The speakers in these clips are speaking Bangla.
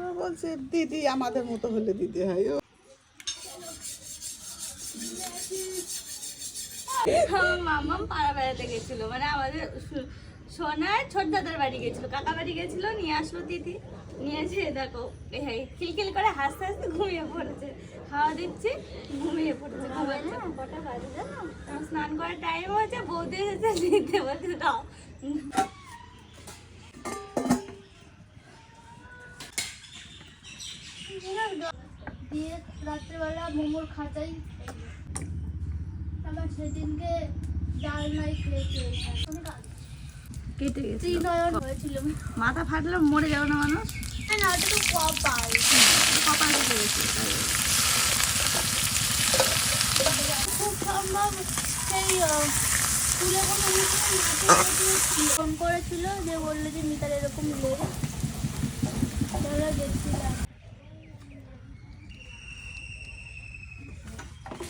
বলছে দিদি আমাদের মতো হলে দিদি হয়। ও। আমার মামা পাড়া বেড়াতে গেছিল। মানে আমাদের সো- সোনার ছোট দাদার বাড়ি গেছিল। কাকা বাড়ি গেছিল নিয়ে আসলো দিদি। নিয়ে এসে দেখো এই খিলখিল করে হাসতে হাসতে ঘুমিয়ে পড়েছে। খাওয়া দিচ্ছি ঘুমিয়ে পড়েছে। ঘুমাচ্ছে। কটা বাজে জানো? স্নান করার টাইম হয়েছে বৌদি এসেছে দিতে বলছে দাও। দিয়ে রাত্রেবেলা মোমোর খাঁচাই আবার সেদিনকে ডালমাই খেয়েছে কেটে গেছে। ত্রিনয়ন হয়েছিল। মাথা ফাটলে মরে যাবে না মানুষ? না ওটা তো কপাল। কপাল কেটে গেছে খুব সম্ভব সেই স্কুলে কোনো অনুষ্ঠান ফোন করেছিল যে বলল যে মিতার এরকম লেগে গেছিলাম জানো না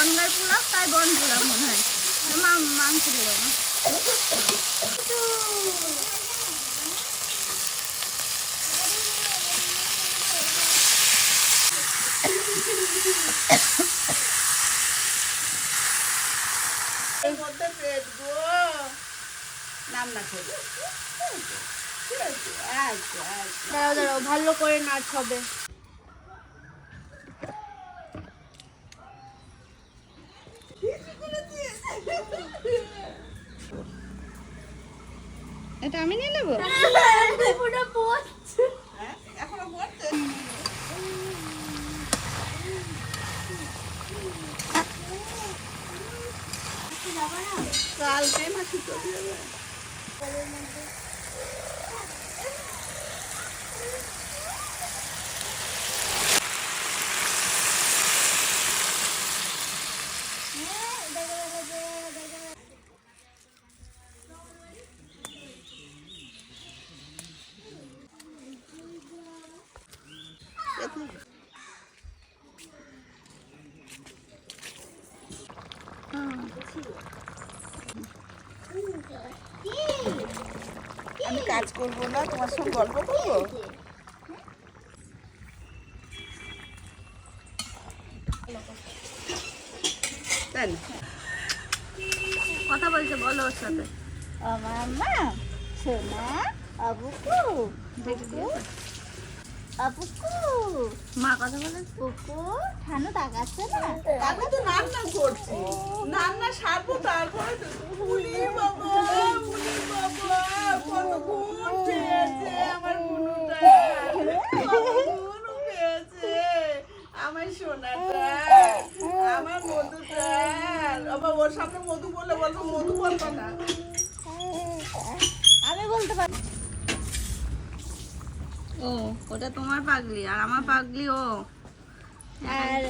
বনগার পোলাও তাই বন পোলাও মনে হয়। মাংস দিল না আচ্ছা আচ্ছা। ভালো করে নাচ হবে। এটা আমি নিয়ে নেব? পড়ছে। হ্যাঁ এখনও পড়তে কালকে মাসি যাবে। আমি কাজ করব না তোমার সঙ্গে গল্প করব? তাই কথা বলছে বলো ওর সাথে। ও মামা সোনা আবুকু বুকু আবুকু মা কথা বলে বুকু ঠানু তাকাচ্ছে না? আমি তো করছি। রান্না সারবো, তারপরে পেয়েছে আমার বুনুটা গুণ পেয়েছে আমার সোনাটা, আমার মধুটা। আবার ওর সামনে মধু বললে বলব মধু বলব না। ও ওটা তোমার পাগলি আর আমার পাগলি ও। আর